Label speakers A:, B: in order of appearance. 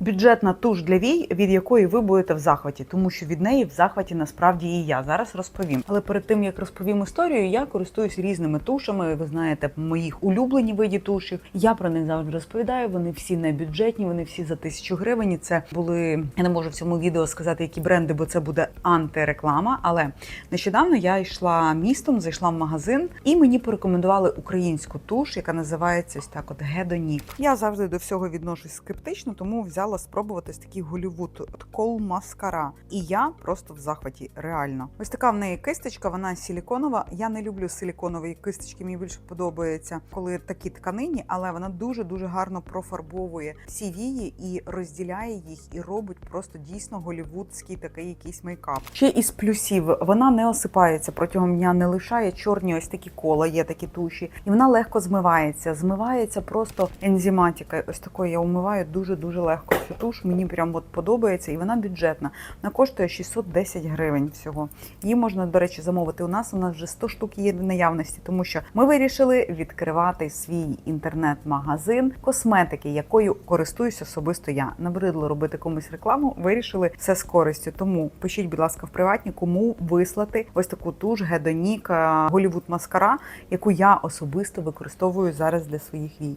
A: бюджетна туш для вій, від якої ви будете в захваті, тому що від неї в захваті насправді і я зараз розповім. Але перед тим як розповім історію, я користуюсь різними тушами. Ви знаєте, моїх улюблені виді тушів. Я про них завжди розповідаю. Вони всі не бюджетні, вони всі за тисячу гривень. Це були я не можу в цьому відео сказати, які бренди, бо це буде антиреклама. Але нещодавно я йшла містом, зайшла в магазин, і мені порекомендували українську туш, яка називається ось так: от Гедонік. Я завжди до всього відношусь скептично, тому взяла спробувати ось такий Голівуд Кол Маскара. І я просто в захваті, реально. Ось така в неї кисточка, вона силіконова. Я не люблю силіконові кисточки. Мені більше подобається, коли такі тканині, але вона дуже дуже гарно профарбовує всі вії і розділяє їх, і робить просто дійсно голівудський такий якийсь мейкап. Ще із плюсів вона не осипається протягом дня, не лишає чорні ось такі кола, є такі туші, і вона легко змивається. Змивається просто ензиматикою. Ось такою я умиваю дуже дуже легко. Цю туш мені прям от подобається, і вона бюджетна. Вона коштує 610 гривень всього. Її можна, до речі, замовити у нас. У нас вже 100 штук є в наявності, тому що ми вирішили відкривати свій інтернет-магазин косметики, якою користуюсь особисто я. Набридло робити комусь рекламу. Вирішили все з користю. Тому пишіть, будь ласка, в приватні, кому вислати ось таку туш Гедонік Голівуд Маскара, яку я особисто використовую зараз для своїх вій.